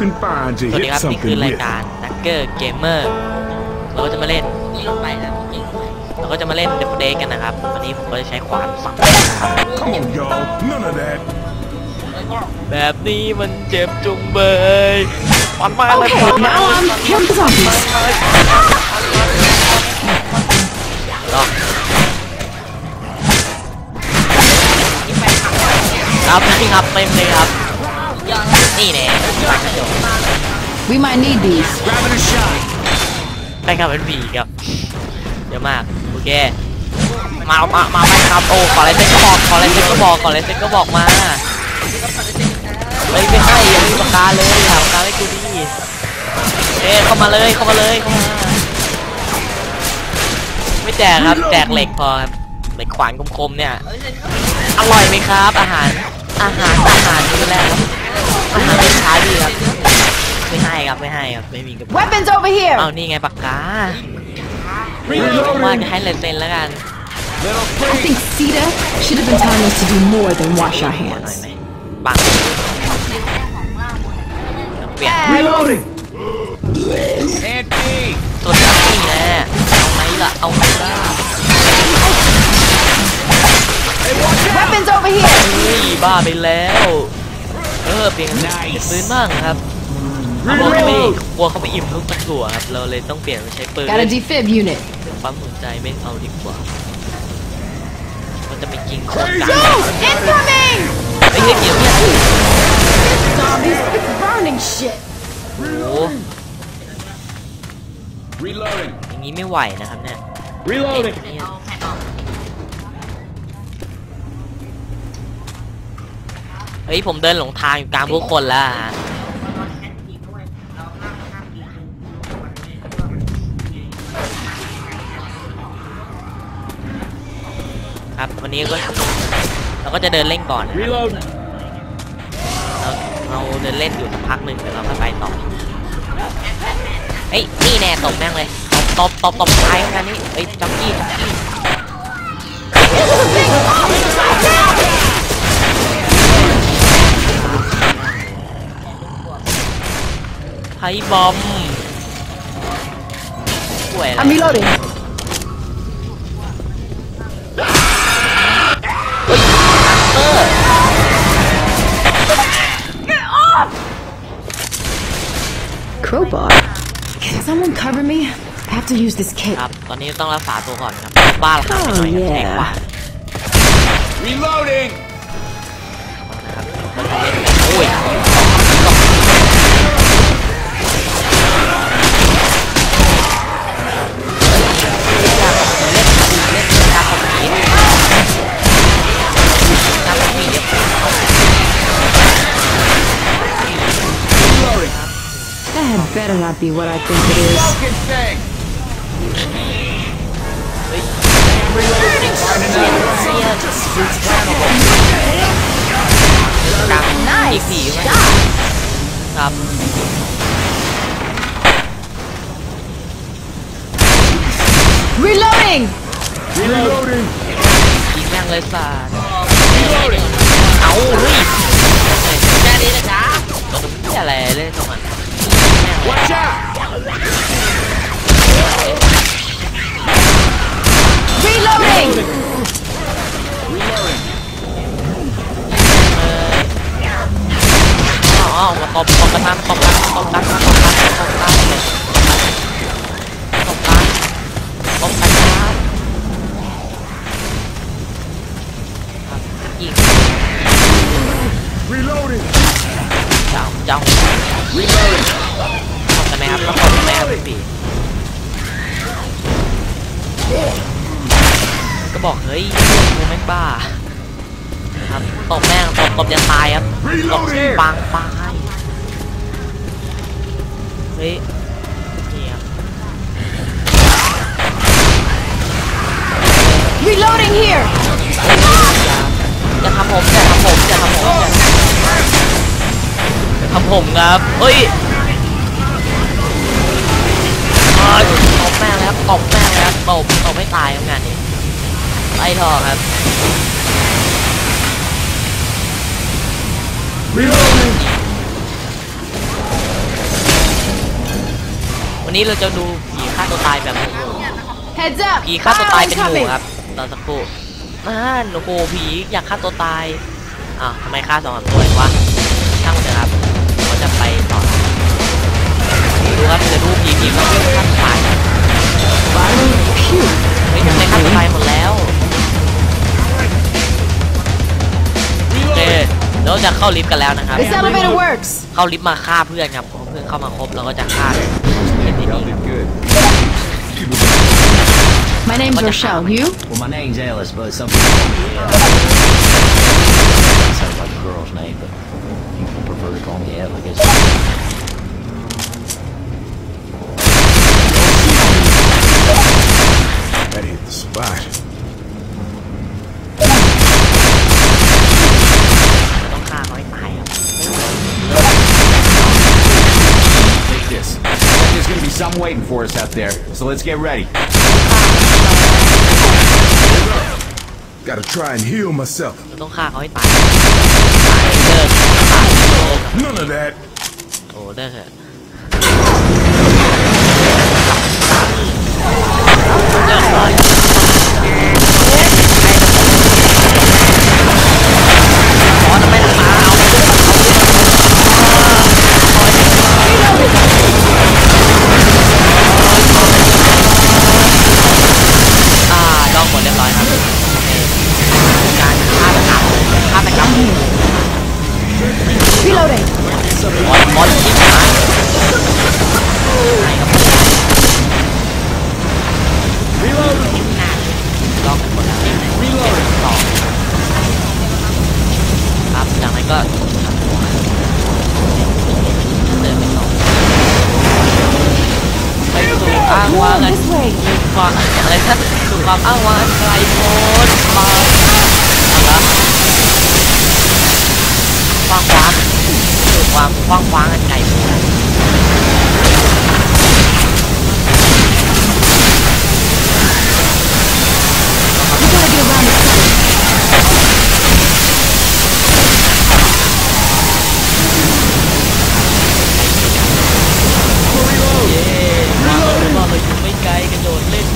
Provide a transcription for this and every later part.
can find to สวัสดี hit ครับ นี่คือ something ราย with. การนักเกอร์เกมเมอร์เราก็จะมาเล่นยิงลงไปแล้วยิงลงไปเราก็จะมาเล่นเดฟเดกันนะครับ วันนี้ผมก็จะใช้ขวานสับ Come on, y'all. None of that. แล้วก็แบบนี้มันเจ็บจุงเบยปันมากเลย Okay, ปันมาก now I'm killing zombies. รอยิงไปขับครับนี่ครับเต็มเลยครับ ยัง นี่แน่ปากกระจก We might need these. ใช่ครับเป็นผีครับเยอะมากโอเคมามามาไหมครับโอ้ขออะไรเซ็นก็บอกขออะไรเซ็นก็บอกขออะไรเซ็นก็บอกมาเฮ้ยไม่ให้ยังมีปากกาเลยหาปากกาให้กูดิเอ้ยเข้ามาเลยเข้ามาเลยเข้ามาไม่แจกครับแจกเหล็กพอครับเหล็กขวานคมๆเนี่ยเอ้ยเลยอร่อยไหมครับ อาหารอาหารอาหารนี่แรกครับ อาหารเป็นช้าดีครับไม่ให้ครับไม่ให้ครับไม่มีกับ Weapons over here. เอานี่ไงปากกาผมว่าจะให้เลายเซ็นแล้วกัน I think Sita should have been telling us to do more than wash our หน่อย hands. ไหมบังเปลี่ยน Reloading. ตัวนี้นี่แน่เอาไหมล่ะเอาไหมล่ะ Weapons over here. เฮ้ยบ้าไปแล้ว เออเปลี่ยนเป็นปืนบ้างครับกลัวเขาไม่กลัวเขาไม่อิ่มลูกตะกั่วครับ เราเลยต้องเปลี่ยนไปใช้ปืน Got a defib unit. ปั๊มหัวใจไม่เอาดีกว่ามันจะไปยิงคนกัน Incoming! เฮ้ยเฮ้ยเดี๋ยวเนี่ย Zombies, it's burning shit. โอ้โห Reloading. อย่างนี้ไม่ไหวนะครับเนี่ย Reloading. ฮ้ยผมเดินหลงทางอยู่กลางผู้คนแล้วอะฮะครับวันนี้ก็เราก็จะเดินเล่นก่อนนะครับ Reload. เราเราเดินเล่นอยู่สักพักหนึ่งเดี๋ยวเราก็ไปต่อเฮ้ยนี่แน่ตบแม่งเลยตบตบตบตบท้ายกันนี่เฮ้ยจ็อกกี้จ็อกกี้ ไพ่บอมป่วยอะไร I'm reloading. เออ Crowbar. Can someone cover me? I have to use this kit. ครับ ตอนนี้ต้องรักษาตัวก่อนครับ บ้าละครับไปหน่อยครับ Oh, แทงกว่า Reloading. นะครับก็จะเล่นกันโอ้ย better not be what I think it is. ครับอีกผีไหมครับ Reloading! Reloading. ยิงแม่งเลยสาดเอาเฮ้ยแค่นี้นะจ๊ะนี่อะไรเล่นตรงนั้น Watch out. Reloading! อ๋อตบตบกันตบกันตบกันตบกันตบกันตบกันตบกันครับครับยิง Reloading. จ้องจ้อง Reloading. ตบกันไหมครับต้องตบกันไหมครับพี่ปีก็บอกเฮ้ยกูแม่งบ้าครับตบแม่งตบตบจะตายครับตบปังปังเฮ้ยนี่ครับ Reloading here! อย่าทำผมอย่าทำผมอย่าทำผมอย่าทำ ผมครับเฮ้ยเอ้ยตบแม่งแล้วตบแม่งแล้วตบตบไม่ตายครับงานนี้ไล่ทอครับ Reloading. วันนี้เราจะดูผีฆ่าตัวตายแบบโหด Heads up! ผีฆ่าตัวตายเป็นห Fire's มู่ coming! ครับตอนสักครู่นั่นโอ้โหผีอยากฆ่าตัวตายอ้าวทำไมฆ่าสองสามตัวเองวะ จะเข้าลิฟต์กันแล้วนะครับ This elevator works! เข้าลิฟต์มาฆ่าเพื่อนครับพอเพื่อนเข้ามาครบเราก็จะฆ่าเลยเป็นที่ Y'all นี่ did good. My name's What the Rochelle. hell? You? Well, my name's Ellis, but some people call me Ellis. That sounds like a girl's name, but people prefer to call me El, Some waiting for us out there, so let's get ready. Gotta try and heal myself. None of that. างว้างอันความอะไรนะถูกความอ้างว้างอันไกลโพ้นมาอะไรกว้างขวางถูกความกว้างขวางอันไกลโพ้น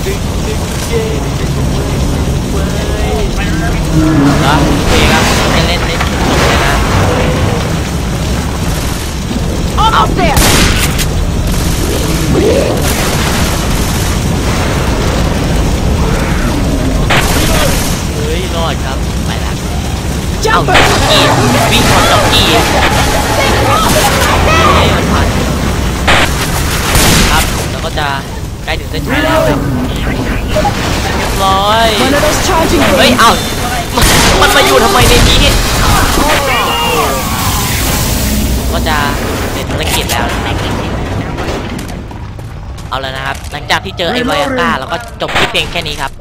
เล่นในชุดจบเลยนะ Almost there! เฮ้ยรอดครับไปแล้วเอา Jumper! จ็อกกี้วิ่งชนจ็อกกี้เฮ้ยมันทันครับแล้วก็จะใกล้ถึงเส้นชัยแล้วค รับเรียบร้อย One of those charging เฮ้ย things! เอ้ามันมาอยู่ทำไมในนี้ก็จะเป็นภารกิจแล้วเอาแล้วนะครับ หลังจากที่เจอไอ้ไวอาก้าแล้วก็จบที่เพียงแค่นี้ครับ